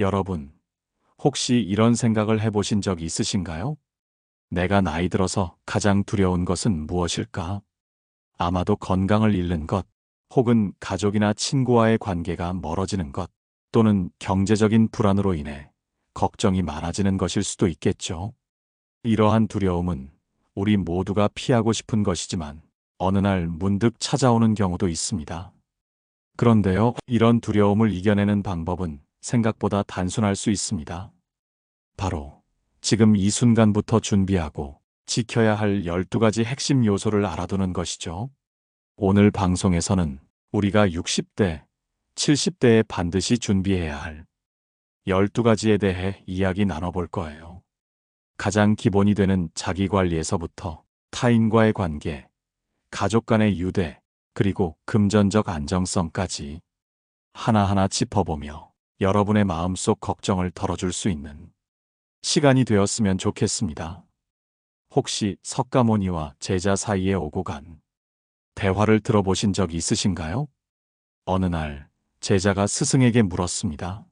여러분, 혹시 이런 생각을 해보신 적 있으신가요? 내가 나이 들어서 가장 두려운 것은 무엇일까? 아마도 건강을 잃는 것, 혹은 가족이나 친구와의 관계가 멀어지는 것, 또는 경제적인 불안으로 인해 걱정이 많아지는 것일 수도 있겠죠. 이러한 두려움은 우리 모두가 피하고 싶은 것이지만 어느 날 문득 찾아오는 경우도 있습니다. 그런데요, 이런 두려움을 이겨내는 방법은 생각보다 단순할 수 있습니다. 바로 지금 이 순간부터 준비하고 지켜야 할 12가지 핵심 요소를 알아두는 것이죠. 오늘 방송에서는 우리가 60대, 70대에 반드시 준비해야 할 12가지에 대해 이야기 나눠볼 거예요. 가장 기본이 되는 자기 관리에서부터 타인과의 관계, 가족 간의 유대, 그리고 금전적 안정성까지 하나하나 짚어보며 여러분의 마음속 걱정을 덜어줄 수 있는 시간이 되었으면 좋겠습니다. 혹시 석가모니와 제자 사이에 오고 간 대화를 들어보신 적 있으신가요? 어느 날 제자가 스승에게 물었습니다.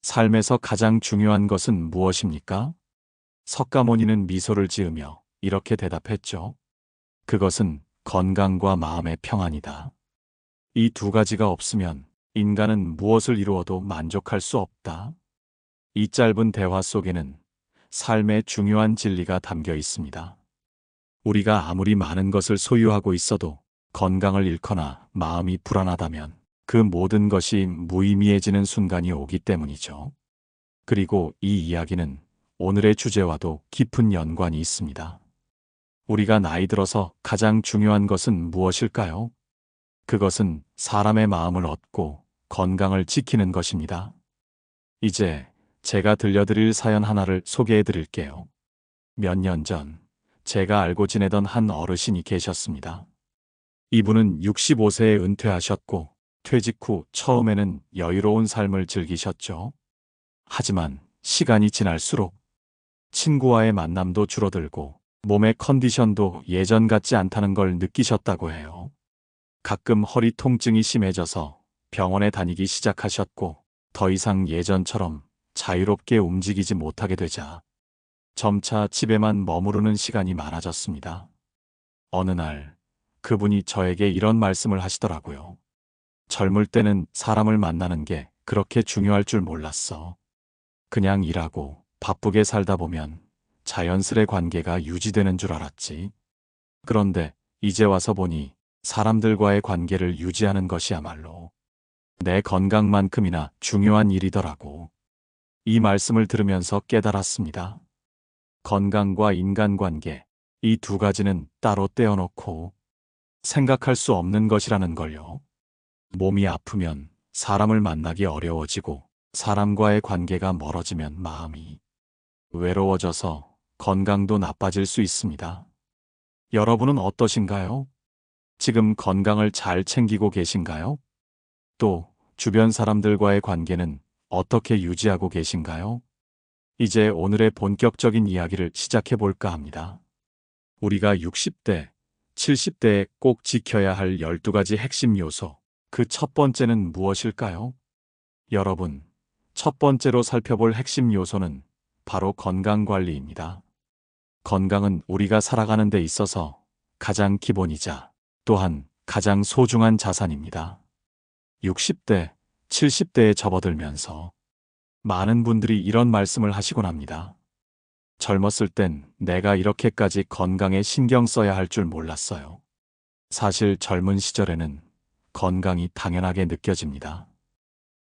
삶에서 가장 중요한 것은 무엇입니까? 석가모니는 미소를 지으며 이렇게 대답했죠. 그것은 건강과 마음의 평안이다. 이 두 가지가 없으면 인간은 무엇을 이루어도 만족할 수 없다. 이 짧은 대화 속에는 삶의 중요한 진리가 담겨 있습니다. 우리가 아무리 많은 것을 소유하고 있어도 건강을 잃거나 마음이 불안하다면 그 모든 것이 무의미해지는 순간이 오기 때문이죠. 그리고 이 이야기는 오늘의 주제와도 깊은 연관이 있습니다. 우리가 나이 들어서 가장 중요한 것은 무엇일까요? 그것은 사람의 마음을 얻고 건강을 지키는 것입니다. 이제 제가 들려드릴 사연 하나를 소개해 드릴게요. 몇 년 전 제가 알고 지내던 한 어르신이 계셨습니다. 이분은 65세에 은퇴하셨고 퇴직 후 처음에는 여유로운 삶을 즐기셨죠. 하지만 시간이 지날수록 친구와의 만남도 줄어들고 몸의 컨디션도 예전 같지 않다는 걸 느끼셨다고 해요. 가끔 허리 통증이 심해져서 병원에 다니기 시작하셨고 더 이상 예전처럼 자유롭게 움직이지 못하게 되자 점차 집에만 머무르는 시간이 많아졌습니다. 어느 날 그분이 저에게 이런 말씀을 하시더라고요. 젊을 때는 사람을 만나는 게 그렇게 중요할 줄 몰랐어. 그냥 일하고 바쁘게 살다 보면 자연스레 관계가 유지되는 줄 알았지. 그런데 이제 와서 보니 사람들과의 관계를 유지하는 것이야말로 내 건강만큼이나 중요한 일이더라고. 이 말씀을 들으면서 깨달았습니다. 건강과 인간관계, 이 두 가지는 따로 떼어놓고 생각할 수 없는 것이라는 걸요. 몸이 아프면 사람을 만나기 어려워지고 사람과의 관계가 멀어지면 마음이 외로워져서 건강도 나빠질 수 있습니다. 여러분은 어떠신가요? 지금 건강을 잘 챙기고 계신가요? 또 주변 사람들과의 관계는 어떻게 유지하고 계신가요? 이제 오늘의 본격적인 이야기를 시작해 볼까 합니다. 우리가 60대, 70대에 꼭 지켜야 할 12가지 핵심 요소. 그 첫 번째는 무엇일까요? 여러분, 첫 번째로 살펴볼 핵심 요소는 바로 건강관리입니다. 건강은 우리가 살아가는 데 있어서 가장 기본이자 또한 가장 소중한 자산입니다. 60대, 70대에 접어들면서 많은 분들이 이런 말씀을 하시곤 합니다. 젊었을 땐 내가 이렇게까지 건강에 신경 써야 할 줄 몰랐어요. 사실 젊은 시절에는 건강이 당연하게 느껴집니다.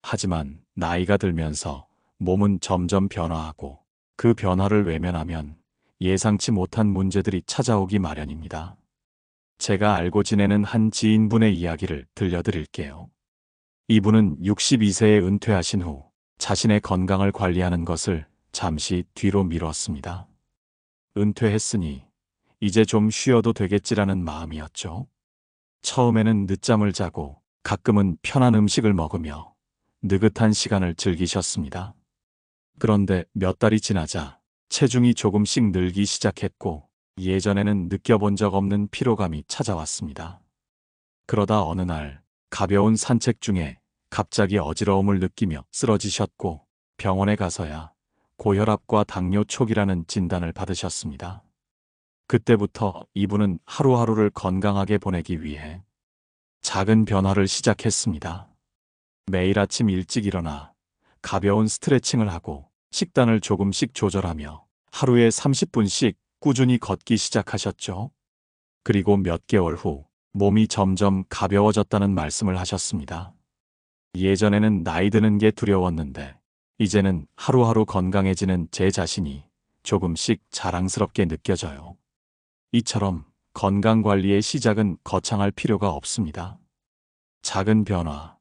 하지만 나이가 들면서 몸은 점점 변화하고 그 변화를 외면하면 예상치 못한 문제들이 찾아오기 마련입니다. 제가 알고 지내는 한 지인분의 이야기를 들려드릴게요. 이분은 62세에 은퇴하신 후 자신의 건강을 관리하는 것을 잠시 뒤로 미뤘습니다. 은퇴했으니 이제 좀 쉬어도 되겠지라는 마음이었죠. 처음에는 늦잠을 자고 가끔은 편한 음식을 먹으며 느긋한 시간을 즐기셨습니다. 그런데 몇 달이 지나자 체중이 조금씩 늘기 시작했고 예전에는 느껴본 적 없는 피로감이 찾아왔습니다. 그러다 어느 날 가벼운 산책 중에 갑자기 어지러움을 느끼며 쓰러지셨고 병원에 가서야 고혈압과 당뇨 초기라는 진단을 받으셨습니다. 그때부터 이분은 하루하루를 건강하게 보내기 위해 작은 변화를 시작했습니다. 매일 아침 일찍 일어나 가벼운 스트레칭을 하고 식단을 조금씩 조절하며 하루에 30분씩 꾸준히 걷기 시작하셨죠. 그리고 몇 개월 후 몸이 점점 가벼워졌다는 말씀을 하셨습니다. 예전에는 나이 드는 게 두려웠는데 이제는 하루하루 건강해지는 제 자신이 조금씩 자랑스럽게 느껴져요. 이처럼 건강 관리의 시작은 거창할 필요가 없습니다. 작은 변화,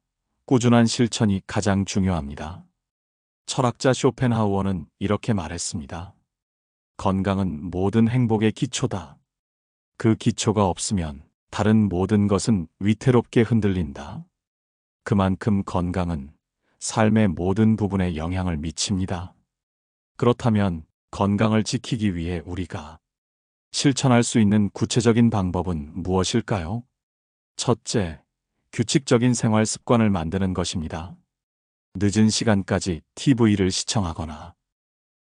꾸준한 실천이 가장 중요합니다. 철학자 쇼펜하우어는 이렇게 말했습니다. 건강은 모든 행복의 기초다. 그 기초가 없으면 다른 모든 것은 위태롭게 흔들린다. 그만큼 건강은 삶의 모든 부분에 영향을 미칩니다. 그렇다면 건강을 지키기 위해 우리가 실천할 수 있는 구체적인 방법은 무엇일까요? 첫째, 규칙적인 생활 습관을 만드는 것입니다. 늦은 시간까지 TV를 시청하거나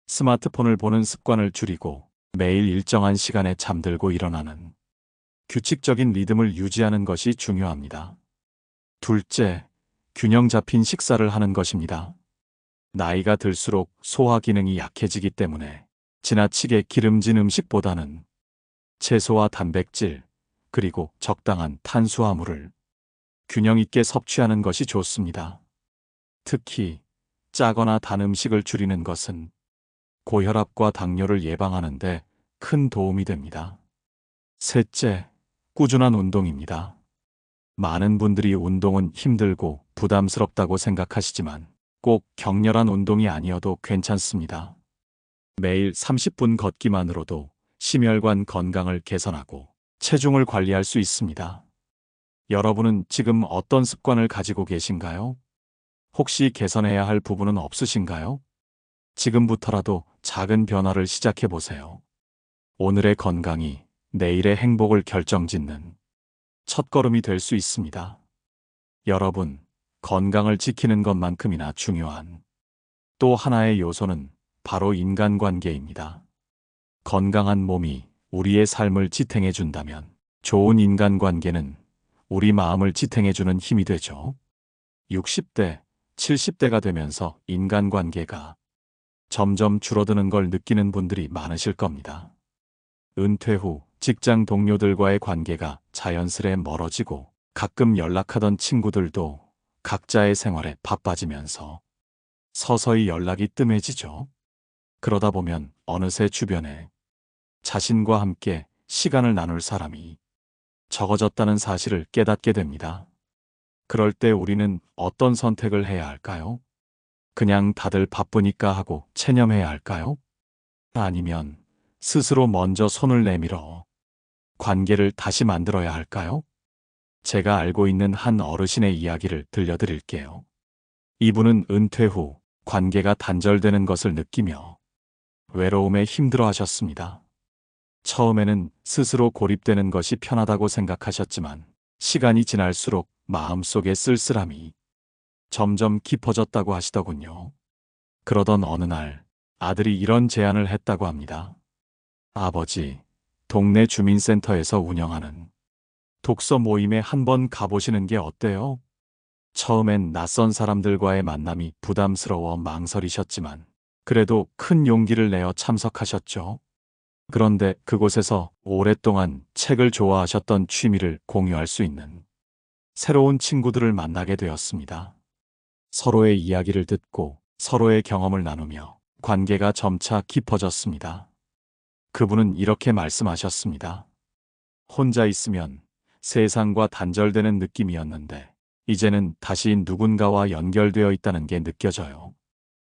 스마트폰을 보는 습관을 줄이고 매일 일정한 시간에 잠들고 일어나는 규칙적인 리듬을 유지하는 것이 중요합니다. 둘째, 균형 잡힌 식사를 하는 것입니다. 나이가 들수록 소화 기능이 약해지기 때문에 지나치게 기름진 음식보다는 채소와 단백질, 그리고 적당한 탄수화물을 균형 있게 섭취하는 것이 좋습니다. 특히 짜거나 단 음식을 줄이는 것은 고혈압과 당뇨를 예방하는데 큰 도움이 됩니다. 셋째, 꾸준한 운동입니다. 많은 분들이 운동은 힘들고 부담스럽다고 생각하시지만 꼭 격렬한 운동이 아니어도 괜찮습니다. 매일 30분 걷기만으로도 심혈관 건강을 개선하고 체중을 관리할 수 있습니다. 여러분은 지금 어떤 습관을 가지고 계신가요? 혹시 개선해야 할 부분은 없으신가요? 지금부터라도 작은 변화를 시작해 보세요. 오늘의 건강이 내일의 행복을 결정짓는 첫걸음이 될 수 있습니다. 여러분, 건강을 지키는 것만큼이나 중요한 또 하나의 요소는 바로 인간관계입니다. 건강한 몸이 우리의 삶을 지탱해 준다면 좋은 인간관계는 우리 마음을 지탱해 주는 힘이 되죠. 60대, 70대가 되면서 인간관계가 점점 줄어드는 걸 느끼는 분들이 많으실 겁니다. 은퇴 후 직장 동료들과의 관계가 자연스레 멀어지고 가끔 연락하던 친구들도 각자의 생활에 바빠지면서 서서히 연락이 뜸해지죠. 그러다 보면 어느새 주변에 자신과 함께 시간을 나눌 사람이 적어졌다는 사실을 깨닫게 됩니다. 그럴 때 우리는 어떤 선택을 해야 할까요? 그냥 다들 바쁘니까 하고 체념해야 할까요? 아니면 스스로 먼저 손을 내밀어 관계를 다시 만들어야 할까요? 제가 알고 있는 한 어르신의 이야기를 들려드릴게요. 이분은 은퇴 후 관계가 단절되는 것을 느끼며 외로움에 힘들어 하셨습니다. 처음에는 스스로 고립되는 것이 편하다고 생각하셨지만 시간이 지날수록 마음속의 쓸쓸함이 점점 깊어졌다고 하시더군요. 그러던 어느 날 아들이 이런 제안을 했다고 합니다. 아버지, 동네 주민센터에서 운영하는 독서 모임에 한번 가보시는 게 어때요? 처음엔 낯선 사람들과의 만남이 부담스러워 망설이셨지만 그래도 큰 용기를 내어 참석하셨죠. 그런데 그곳에서 오랫동안 책을 좋아하셨던 취미를 공유할 수 있는 새로운 친구들을 만나게 되었습니다. 서로의 이야기를 듣고 서로의 경험을 나누며 관계가 점차 깊어졌습니다. 그분은 이렇게 말씀하셨습니다. 혼자 있으면 세상과 단절되는 느낌이었는데 이제는 다시 누군가와 연결되어 있다는 게 느껴져요.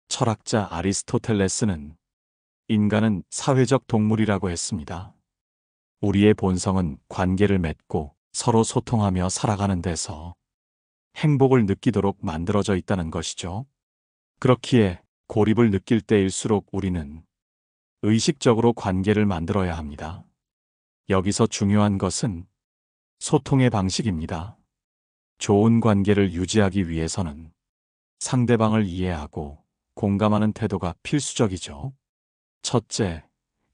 철학자 아리스토텔레스는 인간은 사회적 동물이라고 했습니다. 우리의 본성은 관계를 맺고 서로 소통하며 살아가는 데서 행복을 느끼도록 만들어져 있다는 것이죠. 그렇기에 고립을 느낄 때일수록 우리는 의식적으로 관계를 만들어야 합니다. 여기서 중요한 것은 소통의 방식입니다. 좋은 관계를 유지하기 위해서는 상대방을 이해하고 공감하는 태도가 필수적이죠. 첫째,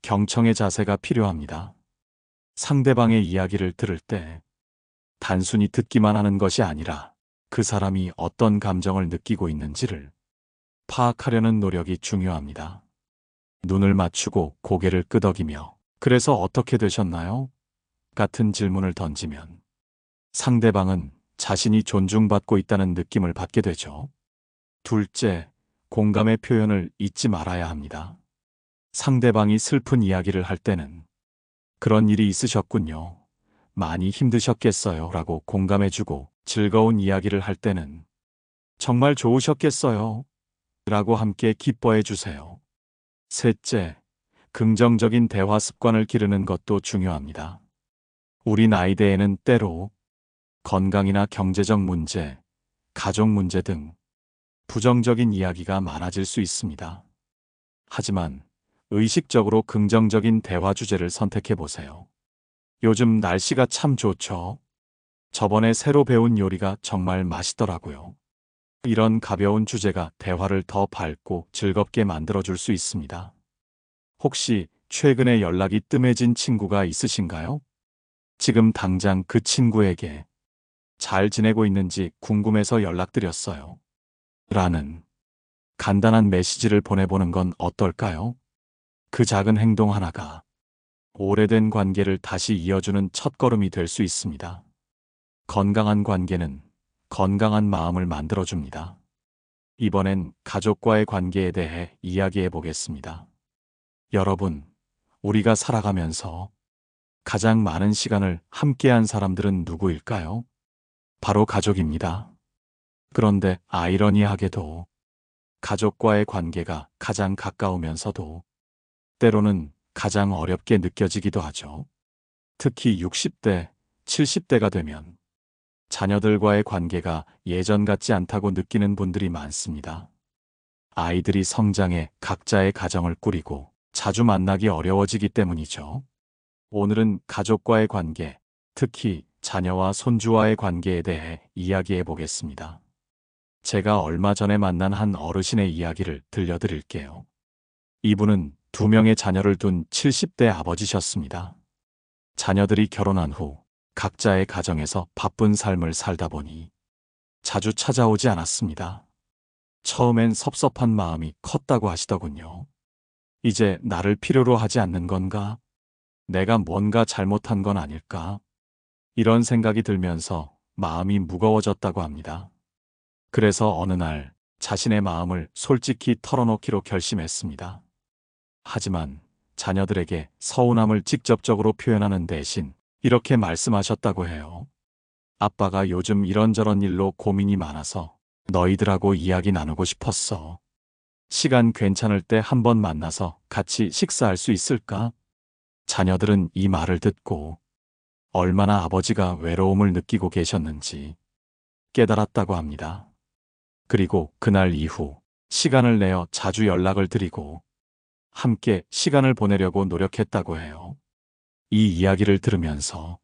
경청의 자세가 필요합니다. 상대방의 이야기를 들을 때 단순히 듣기만 하는 것이 아니라 그 사람이 어떤 감정을 느끼고 있는지를 파악하려는 노력이 중요합니다. 눈을 맞추고 고개를 끄덕이며 그래서 어떻게 되셨나요? 같은 질문을 던지면 상대방은 자신이 존중받고 있다는 느낌을 받게 되죠. 둘째, 공감의 표현을 잊지 말아야 합니다. 상대방이 슬픈 이야기를 할 때는 그런 일이 있으셨군요. 많이 힘드셨겠어요. 라고 공감해주고 즐거운 이야기를 할 때는 정말 좋으셨겠어요. 라고 함께 기뻐해 주세요. 셋째, 긍정적인 대화 습관을 기르는 것도 중요합니다. 우리 나이대에는 때로 건강이나 경제적 문제, 가족 문제 등 부정적인 이야기가 많아질 수 있습니다. 하지만 의식적으로 긍정적인 대화 주제를 선택해 보세요. 요즘 날씨가 참 좋죠. 저번에 새로 배운 요리가 정말 맛있더라고요. 이런 가벼운 주제가 대화를 더 밝고 즐겁게 만들어줄 수 있습니다. 혹시 최근에 연락이 뜸해진 친구가 있으신가요? 지금 당장 그 친구에게 잘 지내고 있는지 궁금해서 연락드렸어요. 라는 간단한 메시지를 보내보는 건 어떨까요? 그 작은 행동 하나가 오래된 관계를 다시 이어주는 첫걸음이 될 수 있습니다. 건강한 관계는 건강한 마음을 만들어줍니다. 이번엔 가족과의 관계에 대해 이야기해 보겠습니다. 여러분, 우리가 살아가면서 가장 많은 시간을 함께한 사람들은 누구일까요? 바로 가족입니다. 그런데 아이러니하게도 가족과의 관계가 가장 가까우면서도 때로는 가장 어렵게 느껴지기도 하죠. 특히 60대, 70대가 되면 자녀들과의 관계가 예전 같지 않다고 느끼는 분들이 많습니다. 아이들이 성장해 각자의 가정을 꾸리고 자주 만나기 어려워지기 때문이죠. 오늘은 가족과의 관계, 특히 자녀와 손주와의 관계에 대해 이야기해 보겠습니다. 제가 얼마 전에 만난 한 어르신의 이야기를 들려드릴게요. 이분은 두 명의 자녀를 둔 70대 아버지셨습니다. 자녀들이 결혼한 후 각자의 가정에서 바쁜 삶을 살다 보니 자주 찾아오지 않았습니다. 처음엔 섭섭한 마음이 컸다고 하시더군요. 이제 나를 필요로 하지 않는 건가? 내가 뭔가 잘못한 건 아닐까? 이런 생각이 들면서 마음이 무거워졌다고 합니다. 그래서 어느 날 자신의 마음을 솔직히 털어놓기로 결심했습니다. 하지만 자녀들에게 서운함을 직접적으로 표현하는 대신 이렇게 말씀하셨다고 해요. 아빠가 요즘 이런저런 일로 고민이 많아서 너희들하고 이야기 나누고 싶었어. 시간 괜찮을 때 한번 만나서 같이 식사할 수 있을까? 자녀들은 이 말을 듣고 얼마나 아버지가 외로움을 느끼고 계셨는지 깨달았다고 합니다. 그리고 그날 이후 시간을 내어 자주 연락을 드리고 함께 시간을 보내려고 노력했다고 해요. 이 이야기를 들으면서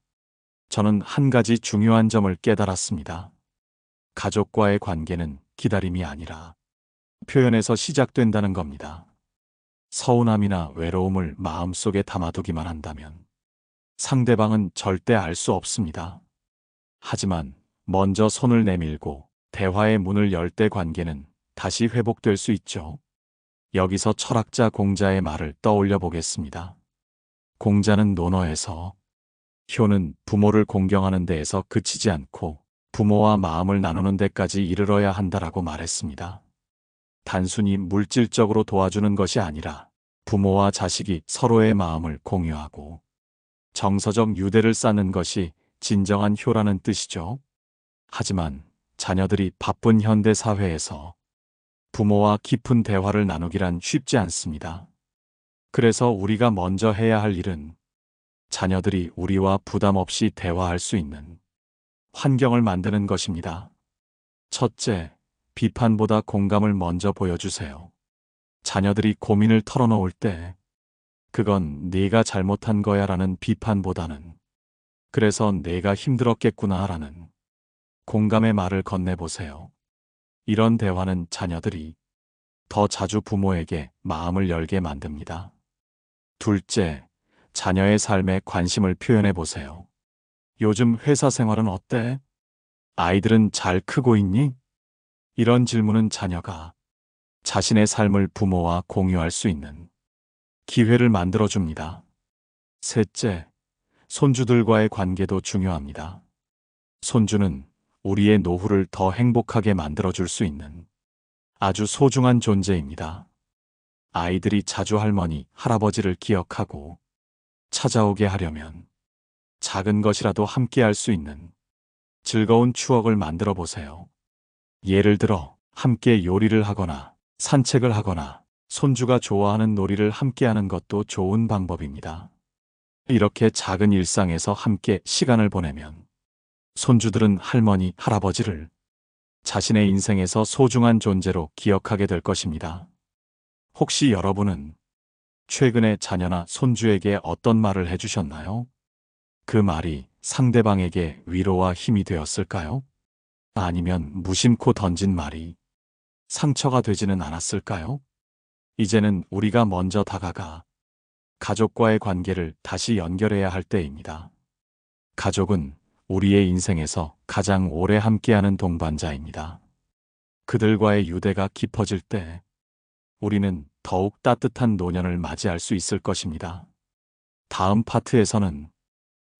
저는 한 가지 중요한 점을 깨달았습니다. 가족과의 관계는 기다림이 아니라 표현에서 시작된다는 겁니다. 서운함이나 외로움을 마음속에 담아두기만 한다면 상대방은 절대 알 수 없습니다. 하지만 먼저 손을 내밀고 대화의 문을 열 때 관계는 다시 회복될 수 있죠. 여기서 철학자 공자의 말을 떠올려 보겠습니다. 공자는 논어에서 효는 부모를 공경하는 데에서 그치지 않고 부모와 마음을 나누는 데까지 이르러야 한다라고 말했습니다. 단순히 물질적으로 도와주는 것이 아니라 부모와 자식이 서로의 마음을 공유하고 정서적 유대를 쌓는 것이 진정한 효라는 뜻이죠. 하지만 자녀들이 바쁜 현대 사회에서 부모와 깊은 대화를 나누기란 쉽지 않습니다. 그래서 우리가 먼저 해야 할 일은 자녀들이 우리와 부담 없이 대화할 수 있는 환경을 만드는 것입니다. 첫째, 비판보다 공감을 먼저 보여주세요. 자녀들이 고민을 털어놓을 때 그건 네가 잘못한 거야 라는 비판보다는 그래서 내가 힘들었겠구나 라는 공감의 말을 건네보세요. 이런 대화는 자녀들이 더 자주 부모에게 마음을 열게 만듭니다. 둘째, 자녀의 삶에 관심을 표현해 보세요. 요즘 회사 생활은 어때? 아이들은 잘 크고 있니? 이런 질문은 자녀가 자신의 삶을 부모와 공유할 수 있는 기회를 만들어 줍니다. 셋째, 손주들과의 관계도 중요합니다. 손주는 우리의 노후를 더 행복하게 만들어 줄 수 있는 아주 소중한 존재입니다. 아이들이 자주 할머니, 할아버지를 기억하고 찾아오게 하려면 작은 것이라도 함께 할 수 있는 즐거운 추억을 만들어 보세요. 예를 들어 함께 요리를 하거나 산책을 하거나 손주가 좋아하는 놀이를 함께 하는 것도 좋은 방법입니다. 이렇게 작은 일상에서 함께 시간을 보내면 손주들은 할머니, 할아버지를 자신의 인생에서 소중한 존재로 기억하게 될 것입니다. 혹시 여러분은 최근에 자녀나 손주에게 어떤 말을 해주셨나요? 그 말이 상대방에게 위로와 힘이 되었을까요? 아니면 무심코 던진 말이 상처가 되지는 않았을까요? 이제는 우리가 먼저 다가가 가족과의 관계를 다시 연결해야 할 때입니다. 가족은 우리의 인생에서 가장 오래 함께하는 동반자입니다. 그들과의 유대가 깊어질 때 우리는 더욱 따뜻한 노년을 맞이할 수 있을 것입니다. 다음 파트에서는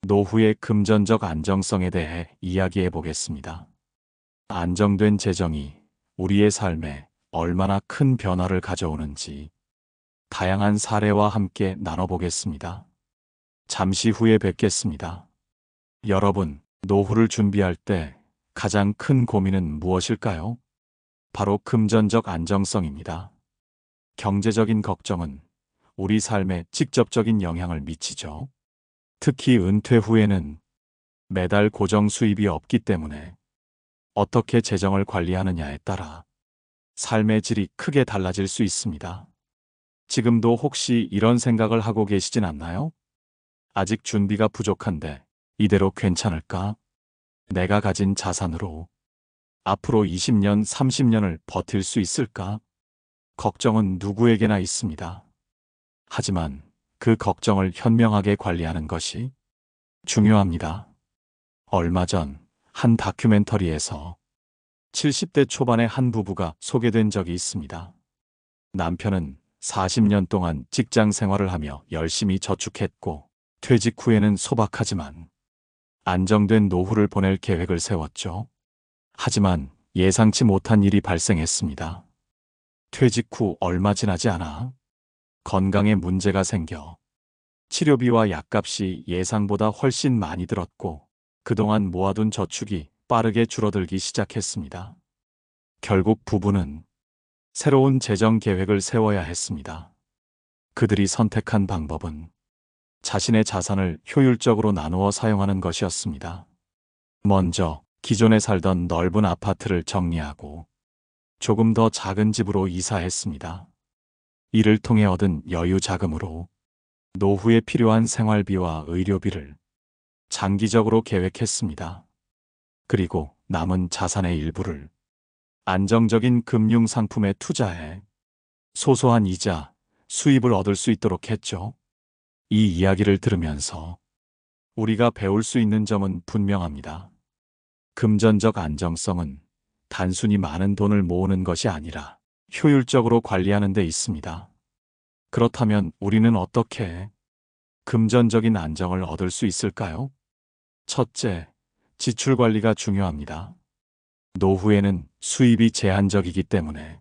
노후의 금전적 안정성에 대해 이야기해 보겠습니다. 안정된 재정이 우리의 삶에 얼마나 큰 변화를 가져오는지 다양한 사례와 함께 나눠보겠습니다. 잠시 후에 뵙겠습니다. 여러분, 노후를 준비할 때 가장 큰 고민은 무엇일까요? 바로 금전적 안정성입니다. 경제적인 걱정은 우리 삶에 직접적인 영향을 미치죠. 특히 은퇴 후에는 매달 고정 수입이 없기 때문에 어떻게 재정을 관리하느냐에 따라 삶의 질이 크게 달라질 수 있습니다. 지금도 혹시 이런 생각을 하고 계시진 않나요? 아직 준비가 부족한데 이대로 괜찮을까? 내가 가진 자산으로 앞으로 20년, 30년을 버틸 수 있을까? 걱정은 누구에게나 있습니다. 하지만 그 걱정을 현명하게 관리하는 것이 중요합니다. 얼마 전 한 다큐멘터리에서 70대 초반의 한 부부가 소개된 적이 있습니다. 남편은 40년 동안 직장 생활을 하며 열심히 저축했고 퇴직 후에는 소박하지만 안정된 노후를 보낼 계획을 세웠죠. 하지만 예상치 못한 일이 발생했습니다. 퇴직 후 얼마 지나지 않아 건강에 문제가 생겨 치료비와 약값이 예상보다 훨씬 많이 들었고 그동안 모아둔 저축이 빠르게 줄어들기 시작했습니다. 결국 부부는 새로운 재정 계획을 세워야 했습니다. 그들이 선택한 방법은 자신의 자산을 효율적으로 나누어 사용하는 것이었습니다. 먼저 기존에 살던 넓은 아파트를 정리하고 조금 더 작은 집으로 이사했습니다. 이를 통해 얻은 여유 자금으로 노후에 필요한 생활비와 의료비를 장기적으로 계획했습니다. 그리고 남은 자산의 일부를 안정적인 금융 상품에 투자해 소소한 이자, 수입을 얻을 수 있도록 했죠. 이 이야기를 들으면서 우리가 배울 수 있는 점은 분명합니다. 금전적 안정성은 단순히 많은 돈을 모으는 것이 아니라 효율적으로 관리하는 데 있습니다. 그렇다면 우리는 어떻게 금전적인 안정을 얻을 수 있을까요? 첫째, 지출 관리가 중요합니다. 노후에는 수입이 제한적이기 때문에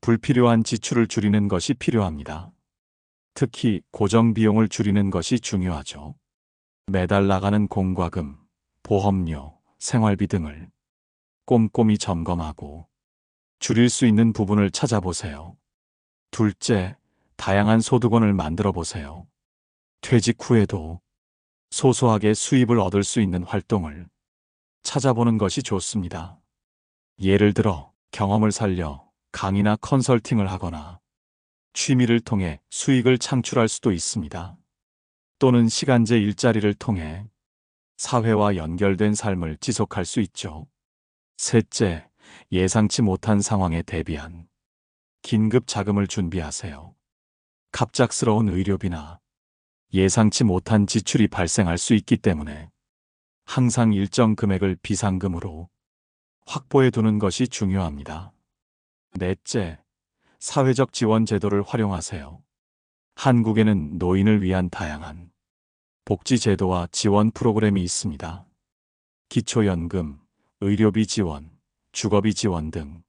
불필요한 지출을 줄이는 것이 필요합니다. 특히 고정 비용을 줄이는 것이 중요하죠. 매달 나가는 공과금, 보험료, 생활비 등을 꼼꼼히 점검하고 줄일 수 있는 부분을 찾아보세요. 둘째, 다양한 소득원을 만들어 보세요. 퇴직 후에도 소소하게 수입을 얻을 수 있는 활동을 찾아보는 것이 좋습니다. 예를 들어 경험을 살려 강의나 컨설팅을 하거나 취미를 통해 수익을 창출할 수도 있습니다. 또는 시간제 일자리를 통해 사회와 연결된 삶을 지속할 수 있죠. 셋째, 예상치 못한 상황에 대비한 긴급 자금을 준비하세요. 갑작스러운 의료비나 예상치 못한 지출이 발생할 수 있기 때문에 항상 일정 금액을 비상금으로 확보해 두는 것이 중요합니다. 넷째, 사회적 지원 제도를 활용하세요. 한국에는 노인을 위한 다양한 복지 제도와 지원 프로그램이 있습니다. 기초연금, 의료비 지원, 주거비 지원 등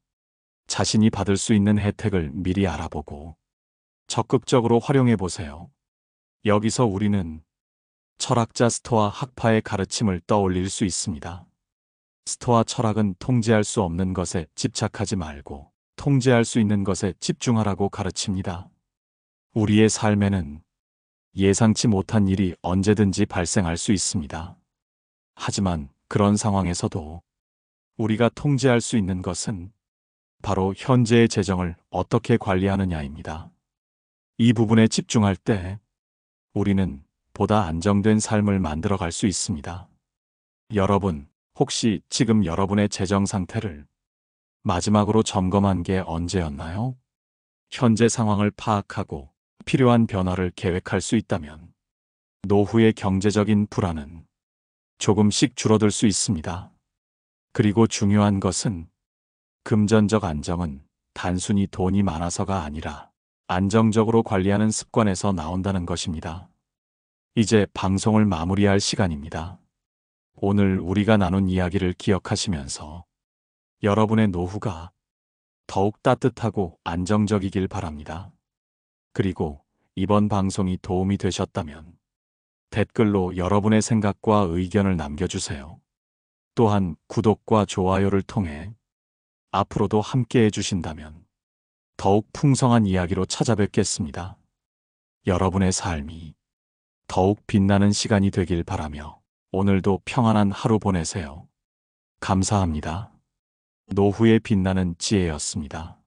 자신이 받을 수 있는 혜택을 미리 알아보고 적극적으로 활용해 보세요. 여기서 우리는 철학자 스토아 학파의 가르침을 떠올릴 수 있습니다. 스토아 철학은 통제할 수 없는 것에 집착하지 말고 통제할 수 있는 것에 집중하라고 가르칩니다. 우리의 삶에는 예상치 못한 일이 언제든지 발생할 수 있습니다. 하지만 그런 상황에서도 우리가 통제할 수 있는 것은 바로 현재의 재정을 어떻게 관리하느냐입니다. 이 부분에 집중할 때 우리는 보다 안정된 삶을 만들어 갈 수 있습니다. 여러분, 혹시 지금 여러분의 재정 상태를 마지막으로 점검한 게 언제였나요? 현재 상황을 파악하고 필요한 변화를 계획할 수 있다면 노후의 경제적인 불안은 조금씩 줄어들 수 있습니다. 그리고 중요한 것은 금전적 안정은 단순히 돈이 많아서가 아니라 안정적으로 관리하는 습관에서 나온다는 것입니다. 이제 방송을 마무리할 시간입니다. 오늘 우리가 나눈 이야기를 기억하시면서 여러분의 노후가 더욱 따뜻하고 안정적이길 바랍니다. 그리고 이번 방송이 도움이 되셨다면 댓글로 여러분의 생각과 의견을 남겨주세요. 또한 구독과 좋아요를 통해 앞으로도 함께 해주신다면 더욱 풍성한 이야기로 찾아뵙겠습니다. 여러분의 삶이 더욱 빛나는 시간이 되길 바라며 오늘도 평안한 하루 보내세요. 감사합니다. 노후에 빛나는 지혜였습니다.